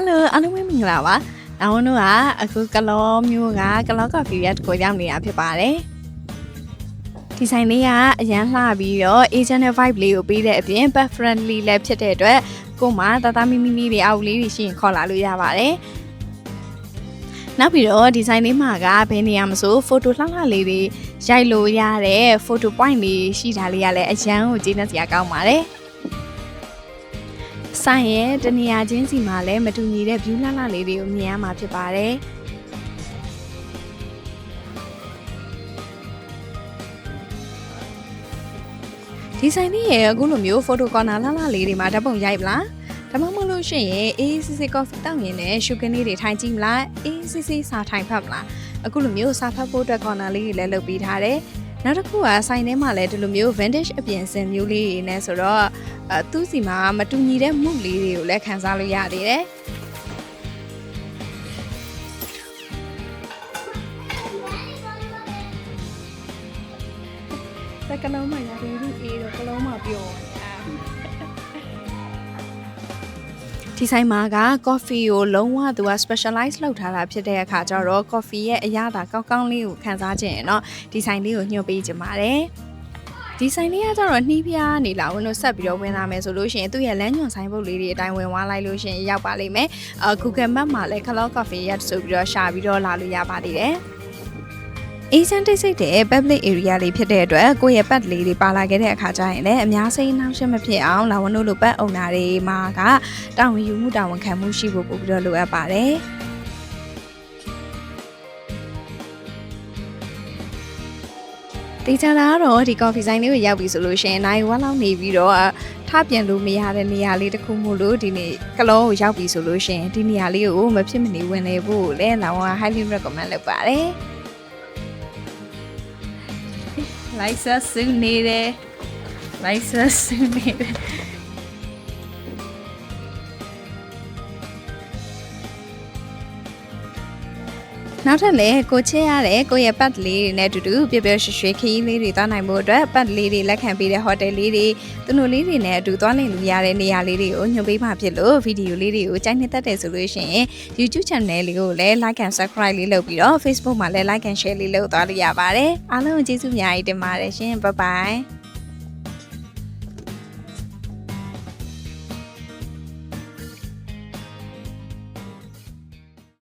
Hello အားလုံးပဲမင်္ဂလာပါ။တောင်းတို့ကအခုကလောမျိုးကကလော coffee ရက်ကိုရောက်နေတာဖြစ်ပါတယ်။ဒီဆိုင်လေးကအရန်လှပြီးတော့ agent vibe လေးကိုပေးတဲ့အပြင် pet friendly လည်းဖြစ်တဲ့အတွက်ကို့မှာတသားမီမီလေးတွေအောက်လေးတွေရှိရင်ခေါ်လာလို့ရပါတယ်။နောက်ပြီးတော့ဒီဇိုင်းလေးမှာကဘယ်နေရာမဆို photo လှလှလေးတွေရိုက်လို့ရတဲ့ photo point လေးရှိတာလေးကလည်းအရန်ကိုကျေနပ်စရာကောင်းပါတယ်။ ဆိုင်ရဲ့တနေရာချင်းစီမှာလည်းမတူညီတဲ့ view လှလှလေးတွေကိုမြင်ရမှာဖြစ်ပါတယ်။ဒီဆိုင်လေးရဲ့အခုလိုမျိုး photo corner လှလှလေးတွေမှာဓာတ်ပုံရိုက်ပလားဒါမှမဟုတ်လို့ရှိရင်အေးစစ်စစ် coffee တောက်ရင်လည်း sugar လေးတွေထိုင်ကြည့်မလားအေးစစ်စစ်စာထိုင်ဖတ်မလားအခုလိုမျိုးစာဖတ်ဖို့အတွက် corner လေးတွေလည်းလုပ်ပေးထားတယ် နောက်တစ်ခုကဆိုင်ထဲမှာလည်းဒီလိုမျိုး vintage အပြင်စင်မျိုးလေးတွေနဲ့ဆိုတော့အဲသူ့စီမှာမတူညီတဲ့မှုလေးတွေကိုလည်းခန်းစားလို့ရသေးတယ်စကလုံးမှာရတယ်လူအေးတော့ကလုံးမှာပြော ဒီဆိုင်မှာက coffee ကိုလုံးဝသူက specialize လုပ်ထားတာဖြစ်တဲ့အခါကျတော့ coffee ရဲ့အရသာကောင်းကောင်းလေးကိုခံစားခြင်းရเนาะဒီဆိုင်လေးကိုညွှန်ပေးကြပါတယ်ဒီဆိုင်လေးကကျတော့နှီးဖျားနေလာဝင်လို့ဆက်ပြီးတော့ဝင်လာမယ်ဆိုလို့ရှိရင်သူ့ရဲ့လမ်းညွန်ဆိုင်ပုတ်လေးတွေအတိုင်းဝင်သွားလိုက်လို့ရှိရင်ရောက်ပါလိမ့်မယ်။အာ Google Map မှာလည်း Color Coffee ရက်ဆိုပြီးတော့ရှာပြီးတော့လာလို့ရပါသေးတယ်။ Asian တိတ်ဆိတ်တဲ့ public area လေးဖြစ်တဲ့အတွက်ကိုယ့်ရဲ့ပတ်လေးတွေပါလာခဲ့တဲ့အခါကျရင်လည်းအများစိတ်နှောင့်ယှက်မဖြစ်အောင်လာဝန်တို့လိုပတ်အုံနာတွေမှာကတာဝန်ယူမှုတာဝန်ခံမှုရှိဖို့ပို့ပြီးတော့လိုအပ်ပါတယ်။တေချာတာကတော့ဒီ coffee ဆိုင်လေးကိုရောက်ပြီဆိုလို့ရှိရင်နိုင်ဝက်လောက်နေပြီးတော့ထပြန်လို့မရတဲ့နေရာလေးတစ်ခုမို့လို့ဒီနေ့ကလောကိုရောက်ပြီဆိုလို့ရှိရင်ဒီနေရာလေးကိုမဖြစ်မနေဝင်နေဖို့လည်းလောက highly recommend လုပ်ပါတယ်။ like ဆက်စုနေတယ် like ဆက်စုနေတယ် နောက်ထပ်လည်းကိုချဲရတဲ့ကိုယ့်ရဲ့ပတ်လေးတွေနဲ့အတူတူပြပြရွှေရွှေခရီးလေးတွေသွားနိုင်ဖို့အတွက်ပတ်လေးတွေလက်ခံပေးတဲ့ဟိုတယ်လေးတွေသူတို့လေးတွေနဲ့အတူသွားနိုင်လူရတဲ့နေရာလေးတွေကိုညွှန်ပေးမှဖြစ်လို့ဗီဒီယိုလေးတွေကိုကြိုက်နှစ်သက်တယ်ဆိုလို့ရှိရင် YouTube channel လေးကိုလည်း like and subscribe လေးလုပ်ပြီးတော့ Facebook မှာလည်း like and share လေးလုပ်သွားလို့ရပါတယ်အားလုံးကိုကျေးဇူးအများကြီးတင်ပါတယ်ရှင် bye bye